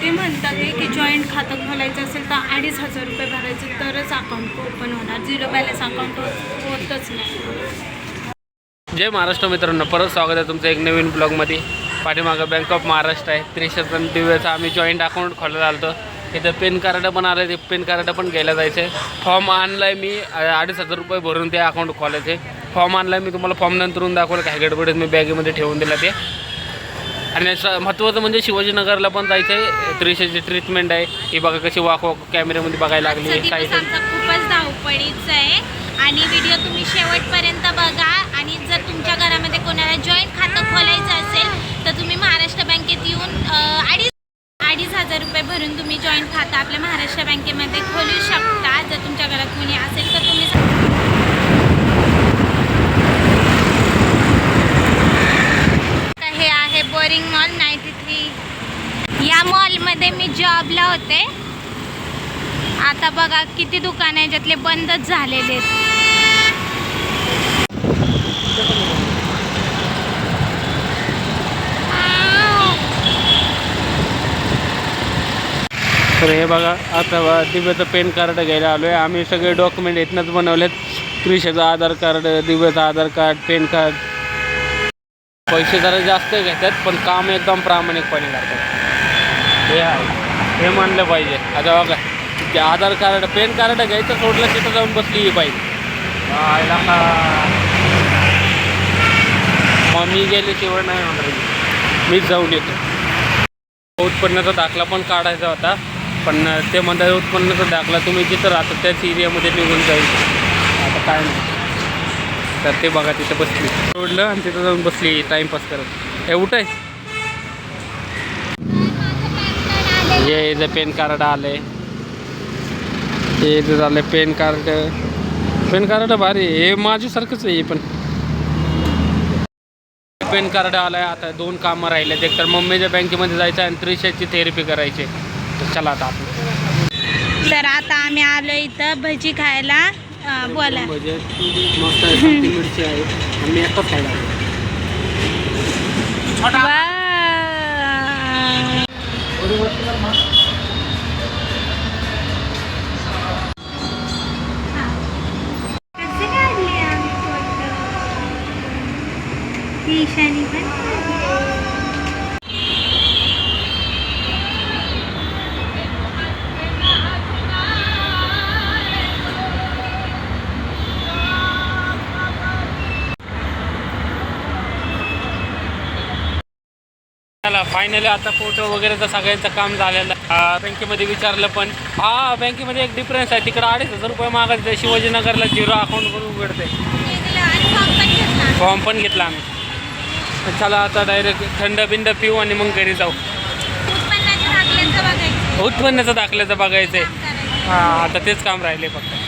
ते म्हणतात की जॉईंट खातं खोलायचं असेल तर अडीच हजार रुपये भरायचे तरच अकाउंट ओपन होणार. झिरो बॅलन्स अकाउंट होतच नाही. जय महाराष्ट्र मित्रांनो परत स्वागत आहे तुमचं एक नवीन ब्लॉगमध्ये. पाठीमागं बँक ऑफ महाराष्ट्र आहे. त्रिशतन दिव्याचं आम्ही जॉईंट अकाउंट खोलायला आलो इथं पेन कार्ड पण आलं ते पेन कार्ड पण घ्यायला जायचं आहे फॉर्म आणला आहे मी अडीच हजार रुपये भरून ते अकाउंट खोलायचे फॉर्म आणला मी तुम्हाला फॉर्म नंतरून दाखवलं काही गडबडीत मी बॅगेमध्ये ठेवून दिला ते. आणि स महत्त्वाचं म्हणजे शिवाजीनगरला पण जायचं आहे त्रिशेची ट्रीटमेंट आहे. ही बघा कशी वाक वाक कॅमेऱ्यामध्ये बघायला लागली खूपच धावपळीचा आहे. आणि व्हिडिओ तुम्ही शेवटपर्यंत बघा. आणि जर तुमच्या घरामध्ये कोणाला जॉईंट खातं खोलायचं असेल तर तुम्ही महाराष्ट्र बँकेत येऊन अडीच अडीच हजार रुपये भरून तुम्ही जॉईंट खातं आपल्या महाराष्ट्र बँकेमध्ये खोलू शकता. जर तुमच्या घरात कोणी असेल तर तुम्ही तर हे आहे बोरिंग मॉल नाईन्टी थ्री या मॉलमध्ये मी जॉबला होते. आता बघा किती दुकान आहे ज्यातले बंदच झालेले आहेत. तर हे बघा आता दिव्याचं पेन कार्ड घ्यायला आलो आहे आम्ही सगळे डॉक्युमेंट इथनंच बनवलेत. क्रिशाचं आधार कार्ड दिव्याचं आधार कार्ड पेन कार्ड पैसे जरा जास्त घेतात पण काम एकदम प्रामाणिकपणे करतात. हे आहे. हे मानलं पाहिजे. आता बघा ते आधार कार्ड पॅन कार्ड घ्यायचं सोडलं तिथं जाऊन बसली ही का? मग मी गेल्याशिवाय नाही होणार मीच जाऊन येतो. उत्पन्नाचा दाखला पण काढायचा होता. पण ते म्हणतात उत्पन्नाचा दाखला तुम्ही जिथं राहता त्याच एरियामध्ये निघून जाईल. आता काय नाही. तर ते बघा तिथं बसली. सोडलं आणि तिथं जाऊन बसली टाईमपास करत. हे उठाय हे इथं पेन कार्ड आले इथं झालं पेन कार्ड। पेन कार्ड भारी. हे माझ्यासारखंच आहे पण। पेन कार्ड आलाय आता दोन कामं राहिलेत एक तर मम्मीच्या बँकेमध्ये जायचं आणि त्रिशाची थेरपी करायची. तर चला आता आपण. तर आता आम्ही आलो इथं भजी खायला. बोला. मस्त आहे मिरची एकच खायला ती ईशानी पण चला फायनली आता फोटो वगैरेचं सगळ्यांचं काम झालेलं. बँकेमध्ये विचारलं पण. हा बँकेमध्ये एक डिफरन्स आहे. तिकडं अडीच हजार रुपये मागायचं शिवाजीनगरला झिरो अकाउंट करून उघडते फॉर्म पण घेतला आम्ही. चला आता डायरेक्ट थंड बिंड पिऊ आणि मग घरी जाऊ. उत्पन्नाच्या दाखल्यांचं बघायचं. आहे हां आता तेच काम राहिले फक्त.